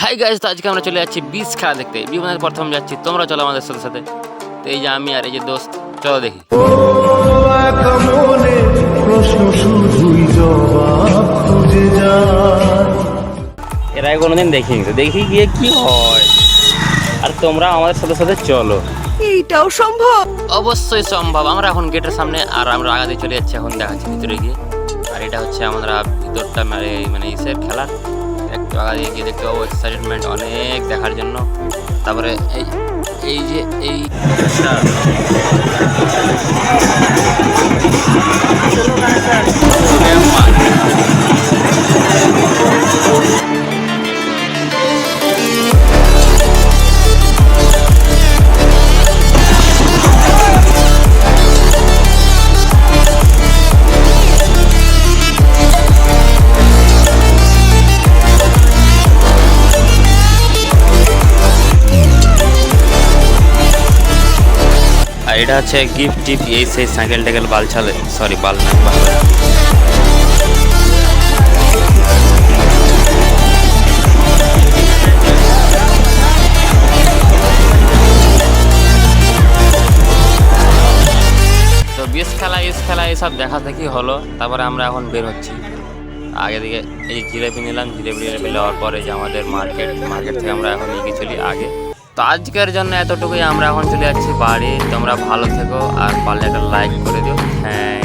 Hi guys তো আজকে আমরা চলে যাচ্ছি বিচ খেলা দেখতে। বিমানের প্রথম যাচ্ছি তোমরা চলো আমাদের সাথে সাথে। তো এই যে আমি আর এই যে দোস্ত চলো দেখি। এর আগে কোনোদিন দেখিনি তো দেখি গিয়ে কি হয়। আর তোমরা আমাদের সাথে সাথে চলো। এইটাও সম্ভব? অবশ্যই সম্ভব। আমরা এখন গেটের সামনে আর আমরা আগাতে চলে যাচ্ছি, এখন দেখা যাচ্ছে ভিতরে গিয়ে। আর এটা হচ্ছে আমরা ভিতরটা মানে মানে ইসের খেলা। একটু আগে গিয়ে দেখতে পাবো এক্সাইটমেন্ট অনেক দেখার জন্য। তারপরে এই এই যে এই এটা হচ্ছে গিফট টিপ এই সেই সাইকেল টাইকেল বাল ছালে। সরি বাল না, বাল। তো বিষ খেলা ইস খেলা এসব দেখা দেখি হলো, তারপরে আমরা এখন বের হচ্ছি। আগে দিকে এই জিলেপি নিলাম, জিলেপি জিলেপি নেওয়ার পরে যে আমাদের মার্কেট মার্কেট থেকে আমরা এখন এগিয়ে চলি আগে। তো আজকের জন্য এতটুকুই। আমরা এখন চলে যাচ্ছি বাড়ি। তোমরা ভালো থেকো আর পারলে একটা লাইক করে দিও। থ্যাংক